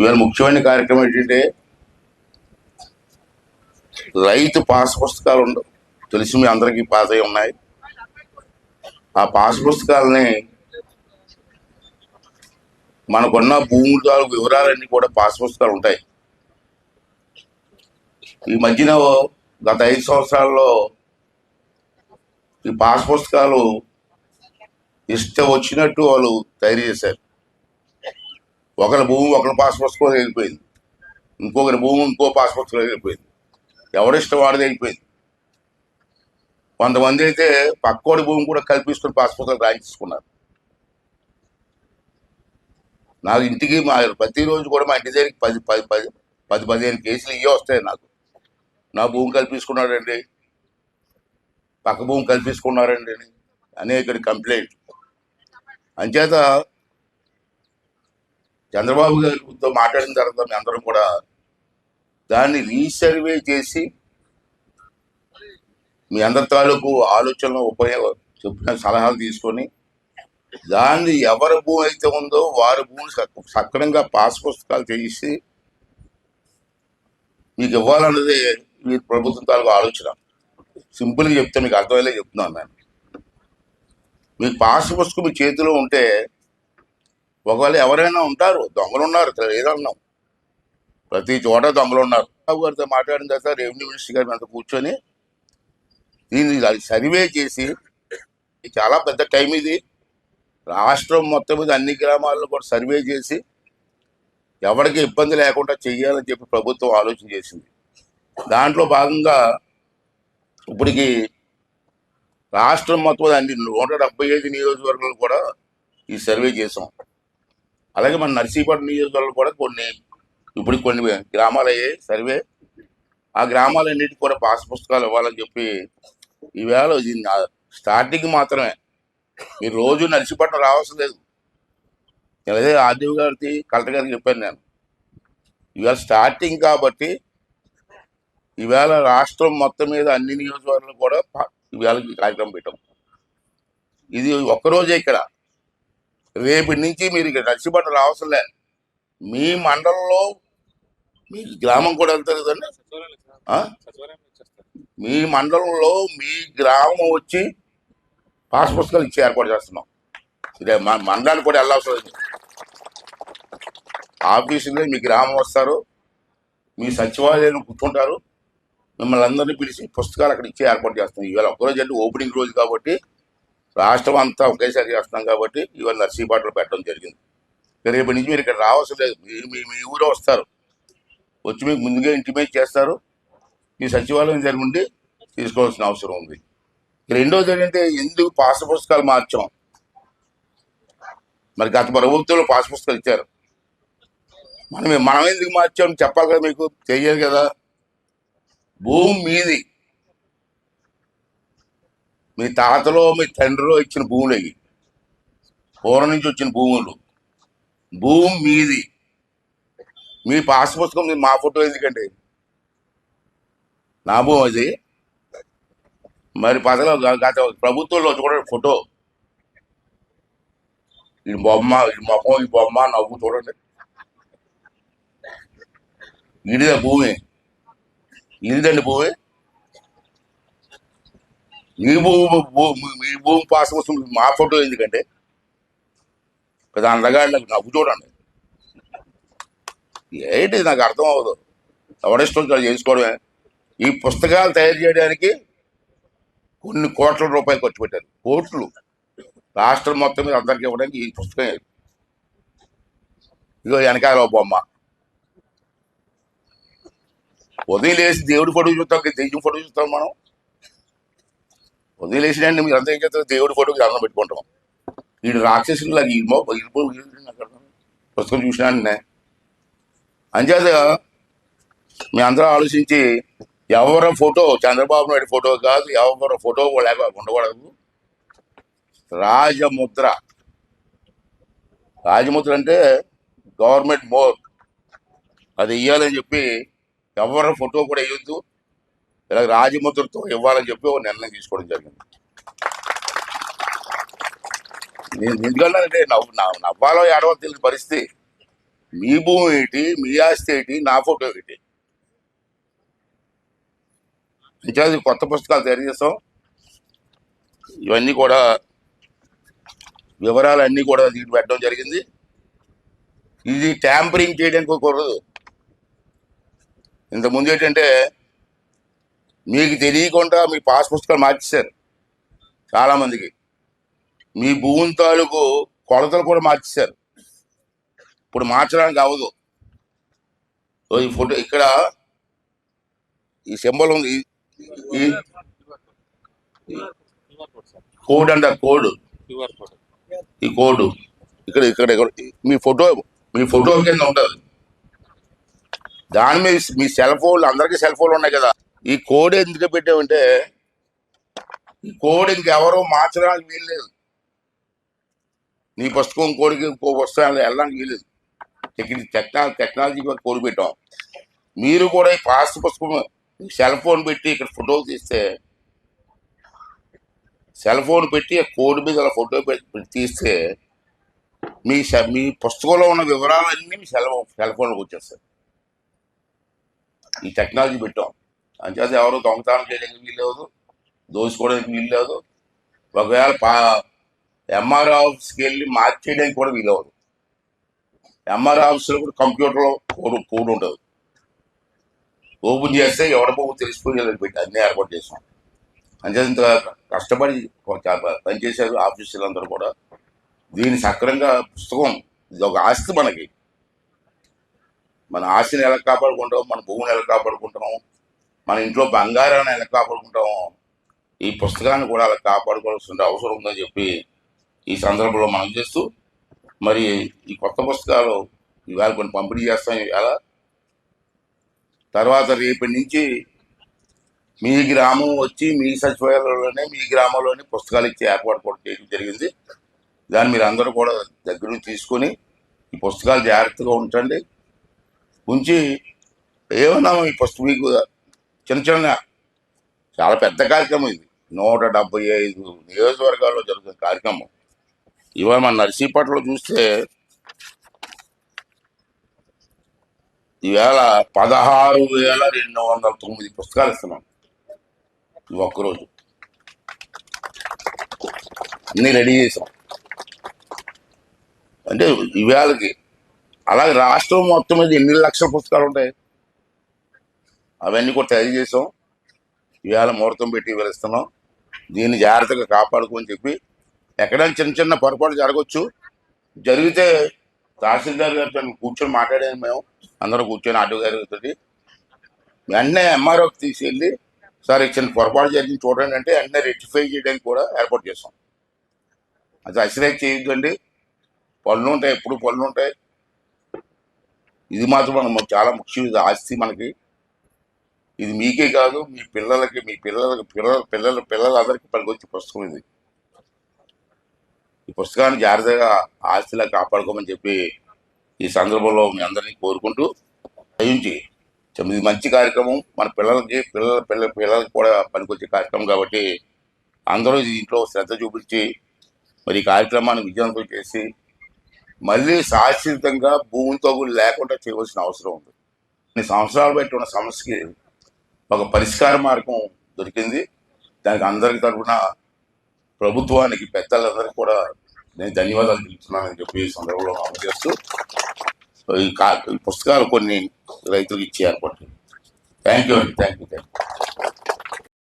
ఇవాళ ముఖ్యమైన కార్యక్రమం ఏంటంటే రైతు పాస్ పుస్తకాలు ఉండవు. తెలిసి మీ అందరికీ పాస్ అయి ఉన్నాయి. ఆ పాస్ పుస్తకాలని మనకున్న భూముల తాలూకు వివరాలన్నీ కూడా పాస్ పుస్తకాలు ఉంటాయి. ఈ మధ్యన గత ఐదు సంవత్సరాల్లో ఈ పాస్ పుస్తకాలు ఇష్టం వచ్చినట్టు వాళ్ళు తయారు చేశారు. ఒకరి భూమి ఒకరి పాస్ పుస్తకం వెళ్ళిపోయింది. ఇంకొకరి భూమి ఇంకో పాస్ పుస్తకం వెళ్ళిపోయింది. ఎవరిష్టం వాడిది వెళ్ళిపోయింది. కొంతమంది అయితే పక్కోడి భూమి కూడా కల్పిస్తున్న పాస్ రాయించుకున్నారు నాకు ఇంటికి మా ప్రతిరోజు కూడా మా ఇంటి దగ్గరికి పది పది పది పది పదిహేను కేసులు ఇవే వస్తాయి నాకు. నా భూమి కల్పించుకున్నాడండి పక్క భూమి కల్పించుకున్నారండి అని అనేక కంప్లైంట్. అంచేత చంద్రబాబు గారితో మాట్లాడిన తర్వాత మీ అందరం కూడా దాన్ని రీసర్వే చేసి మీ అందరి తాలూకు ఆలోచనలు ఉపయోగ చెప్పిన సలహాలు తీసుకొని దాన్ని ఎవరి భూమి అయితే ఉందో వారి భూమిని సక్రమంగా పాస్ పుస్తకాలు చేసి మీకు ఇవ్వాలన్నది మీ ప్రభుత్వం తాలూకు ఆలోచన. సింపుల్గా చెప్తే మీకు అర్థమయ్యేలా చెప్తున్నాను నేను. మీకు పాస్ పుస్తకం మీ చేతిలో ఉంటే ఒకవేళ ఎవరైనా ఉంటారు దొంగలు ఉన్నారు లేదన్నాం ప్రతి చోట దొంగలు ఉన్నారు. బాబు గారితో మాట్లాడిన తర్వాత రెవెన్యూ మినిస్టర్ గారి అంత కూర్చొని దీన్ని అది సర్వే చేసి ఇది చాలా పెద్ద టైం ఇది. రాష్ట్రం మొత్తం మీద అన్ని గ్రామాల్లో కూడా సర్వే చేసి ఎవరికి ఇబ్బంది లేకుండా చెయ్యాలని చెప్పి ప్రభుత్వం ఆలోచన చేసింది. దాంట్లో భాగంగా ఇప్పటికి రాష్ట్రం మొత్తం అన్ని నూట డెబ్బై ఐదు నియోజకవర్గాలు కూడా ఈ సర్వే చేసాం. అలాగే మన నర్సీపట్నం నియోజకవర్గంలో కూడా కొన్ని ఇప్పుడు కొన్ని గ్రామాలు అయ్యాయి సర్వే. ఆ గ్రామాలన్నిటికి కూడా పాస్ పుస్తకాలు ఇవ్వాలని చెప్పి ఈవేళ ఇది స్టార్టింగ్ మాత్రమే. మీరు రోజు నర్సీపట్నం రావాల్సిన లేదు. అదే ఆర్డీఓ గారికి కలెక్టర్ గారికి చెప్పాను నేను. ఇవాళ స్టార్టింగ్ కాబట్టి ఈవేళ రాష్ట్రం మొత్తం మీద అన్ని నియోజకవర్గాలు కూడా ప- ఈవేళ కార్యక్రమం పెట్టాం. ఇది ఒక్కరోజే ఇక్కడ. రేపటి నుంచి మీరు ఇక్కడ నర్సీపట్నం అవసరం లే మీ మండలంలో మీ గ్రామం కూడా వెళ్తారు కదండి? మీ మండలంలో మీ గ్రామం వచ్చి పాస్ పుస్తకాలు ఇచ్చి ఏర్పాటు చేస్తున్నాం. ఇదే మా మండలానికి కూడా వెళ్ళాల్సి ఉంది ఆఫీసులో మీ గ్రామం వస్తారు మీ సచివాలయంలో కూర్చుంటారు మిమ్మల్ని అందరినీ పిలిచి పుస్తకాలు అక్కడ ఇచ్చి ఏర్పాటు చేస్తాం ఇవాళ ఒక్కరోజు అంటే ఓపెనింగ్ రోజు కాబట్టి రాష్ట్రం అంతా ఒకేసారి చేస్తున్నాం కాబట్టి ఇవాళ నర్సీపాటలు పెట్టడం జరిగింది. రేపటి నుంచి మీరు ఇక్కడ రావాల్సిన లేదు. మీ మీ మీ ఊరే వస్తారు. వచ్చి మీకు ముందుగా ఇంటిమేట్ చేస్తారు. ఈ సచివాలయం దగ్గర ఉండి తీసుకోవాల్సిన అవసరం ఉంది. రెండోది ఏంటంటే ఎందుకు పాస్ పుస్తకాలు మార్చాం? మరి గత ప్రభుత్వంలో పాస్ పుస్తకాలు ఇచ్చారు. మనం మనం ఎందుకు మార్చాం? చెప్పాలి కదా మీకు. తెలియదు కదా. భూమి మీది. మీ తాతలో మీ తండ్రిలో ఇచ్చిన భూములు అవి పూర్వం నుంచి వచ్చిన భూములు. భూమి మీది. మీ పాస్ పుస్తకం మీ- మా ఫోటో ఎందుకండి నా భూమి అది. మరి పదలో గత ప్రభుత్వంలో చూడండి ఫోటో. ఈ బొమ్మ ఈ మొహం ఈ బొమ్మ నవ్వు చూడండి. ఇడిదే భూమి. ఇదిదండి భూమి. మీ భూమి మీ భూమి పాస్ కోసం మా ఫోటో ఎందుకంటే దాని అందగాళ్ళకి నవ్వు చూడండి. ఏంటి నాకు అర్థం అవ్వదు. ఎవరిష్టం వచ్చినట్టు చేసుకోవడమే. ఈ పుస్తకాలు తయారు చేయడానికి కొన్ని కోట్ల రూపాయలు ఖర్చు పెట్టారు. కోట్లు. రాష్ట్రం మొత్తం మీద అందరికి ఇవ్వడానికి ఈ పుస్తకం ఇదిగో వెనకాల బొమ్మ. ఉదయం లేచి దేవుడి ఫోటో చూస్తాం ఇంకా దెయ్యం ఫోటో చూస్తాం మనం. వదిలేసినండి మీరు అంతా ఏం చేస్తారు? దేవుడి ఫోటోకి అన్నం పెట్టుకుంటాం. వీడు రాక్షసులు లాగా ఈ మో- పుస్తకం చూసినా అంచేత మీ అందరూ ఆలోచించి ఎవరి ఫోటో చంద్రబాబు నాయుడు ఫోటో కాదు ఎవరి ఫోటో లేక ఉండకూడదు. రాజముద్ర. రాజముద్ర అంటే గవర్నమెంట్ మోర్. అది ఇవ్వాలని చెప్పి ఎవరి ఫోటో కూడా వేయొద్దు ఇలా రాజముద్రతో ఇవ్వాలని చెప్పి ఒక నిర్ణయం తీసుకోవడం జరిగింది. నేను ఎందుకంటే నవ్వు నవ్వాలో ఏడవో తెలియని పరిస్థితి. మీ భూమి ఏంటి మీ ఆస్తి ఏంటి నా ఫోటో ఏంటి? అంచేది కొత్త పుస్తకాలు తయారు చేస్తాం. ఇవన్నీ కూడా వివరాలు అన్నీ కూడా దీంట్లో పెట్టడం జరిగింది. ఇది ట్యాంపరింగ్ చేయడానికి కుదరదు ఇంతకుముందు ఏంటంటే మీకు తెలియకుండా మీ పాస్ పుస్తకాలు మార్చేశారు. చాలామందికి. మీ భూమి తాలూకు కొలతలు కూడా మార్చేశారు. ఇప్పుడు మార్చడానికి అవ్వదు. ఈ ఫోటో ఇక్కడ ఈ సింబల్ ఉంది. ఈ- కోడ్ అంట కోడ్. కోడ్ ఈ కోడ్. ఇక్కడ ఇక్కడ ఇక్కడ. మీ ఫోటో మీ ఫోటో కింద ఉంటుంది దాని మీద మీ సెల్ ఫోన్లు అందరికీ సెల్ ఫోన్లు ఉన్నాయి కదా. ఈ కోడ్ ఎందుకు పెట్టామంటే ఈ కోడ్ ఇంకెవరో మార్చడానికి వీల్లేదు నీ పుస్తకం కోడికి ఇంకో వెళ్ళడానికి వీల్లేదు టెక్ని టెక్నాలజీ టెక్నాలజీ కోడి పెట్టాం. మీరు కూడా ఈ పాస్ పుస్తకం సెల్ ఫోన్ పెట్టి ఇక్కడ ఫోటోలు తీస్తే సెల్ ఫోన్ పెట్టి ఆ మీద అలా ఫోటో పెట్టి తీస్తే మీ సె- మీ పుస్తకంలో ఉన్న వివరాలన్నీ మీ సెల్ సెల్ ఫోన్లోకి వచ్చేస్తాయి. ఈ టెక్నాలజీ పెట్టాం. అంచేత ఎవరు దొంగతనం చేయడానికి వీల్లేదు దోచుకోవడానికి వీల్లేదు. ఒకవేళ పా ఎంఆర్ ఆఫీస్కి వెళ్ళి మార్చేయడానికి కూడా వీలవదు. ఎంఆర్ఓ ఆఫీస్లో కూడా కంప్యూటర్లో కోడ్ కోడ్ ఉండదు. ఓపెన్ చేస్తే ఎవడ బాబు తెలిసిపోయేది పెట్టి అన్నీ ఏర్పాటు చేసాం అంచేత ఇంత కష్టపడి కొంచెం ఆఫీసులు అందరూ కూడా. దీన్ని సక్రంగా పుస్తకం ఇది ఒక ఆస్తి మనకి. మన ఆస్తిని ఎలా కాపాడుకుంటాం మన భూమిని ఎలా కాపాడుకుంటున్నాం మన ఇంట్లో బంగారాన్ని ఎలా కాపాడుకుంటాం ఈ పుస్తకాన్ని కూడా అలా కాపాడుకోవాల్సిన అవసరం ఉందని చెప్పి ఈ సందర్భంలో మనం చేస్తూ మరి ఈ కొత్త పుస్తకాలు ఇవాళ కొన్ని పంపిణీ చేస్తాం ఇవాళ. తర్వాత రేపటి నుంచి మీ గ్రామం వచ్చి మీ సచివాలయంలోనే మీ గ్రామంలోనే పుస్తకాలు ఇచ్చే ఏర్పాటు కూడా చేయడం జరిగింది. దాన్ని మీరు అందరూ కూడా దగ్గర తీసుకొని ఈ పుస్తకాలు జాగ్రత్తగా ఉంచండి. ఉంచి ఏమన్నా ఈ పుస్తకం మీకు చిన్న చిన్న చాలా పెద్ద కార్యక్రమం ఇది. నూట డెబ్బై ఐదు నియోజకవర్గాల్లో జరుగుతున్న కార్యక్రమం. ఇవాళ మన నర్సీపట్నలో చూస్తే ఈవేళ పదహారు వేల రెండు వందల తొమ్మిది పుస్తకాలు ఇస్తున్నాం ఈ ఒక్కరోజు. అన్ని రెడీ చేసాం. అంటే ఇవాళకి అలాగే రాష్ట్రం మొత్తం మీద ఎన్ని లక్షల పుస్తకాలు ఉంటాయి? అవన్నీ కూడా తయారు చేసాం. ఇవాళ ముహూర్తం పెట్టి వెలుస్తున్నాం. దీన్ని జాగ్రత్తగా కాపాడుకోని చెప్పి ఎక్కడైనా చిన్న చిన్న పొరపాటు జరగవచ్చు జరిగితే తహసీల్దార్ గారితో కూర్చొని మాట్లాడాము మేము. అందరూ కూర్చొని ఆటో గారితో వెంటనే ఎంఆర్ఓకి తీసుకెళ్ళి సార్ చిన్న పొరపాటు జరిగింది చూడండి అంటే వెంటనే రెక్టిఫై చేయడానికి కూడా ఏర్పాటు చేస్తాం అది అసలే చేయొద్దండి. పనులు ఉంటాయి ఎప్పుడు పనులు ఉంటాయి. ఇది మాత్రం మనం చాలా ముఖ్యం ఇది ఆస్తి మనకి. ఇది మీకే కాదు మీ పిల్లలకి మీ పిల్లలకి పిల్లల పిల్లల పిల్లలందరికీ పనికొచ్చే పుస్తకం ఇది. ఈ పుస్తకాన్ని జాగ్రత్తగా ఆస్తిలా కాపాడుకోమని చెప్పి ఈ సందర్భంలో మీ అందరినీ కోరుకుంటూ దయించి ఇది మంచి కార్యక్రమం మన పిల్లలకి పిల్లల పిల్లల పిల్లలకి కూడా పనికొచ్చే కార్యక్రమం కాబట్టి అందరూ దీంట్లో శ్రద్ధ చూపించి మరి ఈ కార్యక్రమాన్ని విజయవంతం చేసి మళ్ళీ శాశ్వతంగా భూమి తగులు లేకుండా చేయవలసిన అవసరం ఉంది. కొన్ని సంవత్సరాలు బట్టి ఉన్న సమస్యకి ఒక పరిష్కార మార్గం దొరికింది. దానికి అందరికి తరఫున ప్రభుత్వానికి పెద్దలందరికీ కూడా నేను ధన్యవాదాలు తెలుపుతున్నానని చెప్పి ఈ సందర్భంలో అమలు చేస్తూ ఈ కా పుస్తకాలు కొన్ని రైతులకు ఇచ్చే ఏర్పాటు థ్యాంక్ యూ అండి. Thank you thank you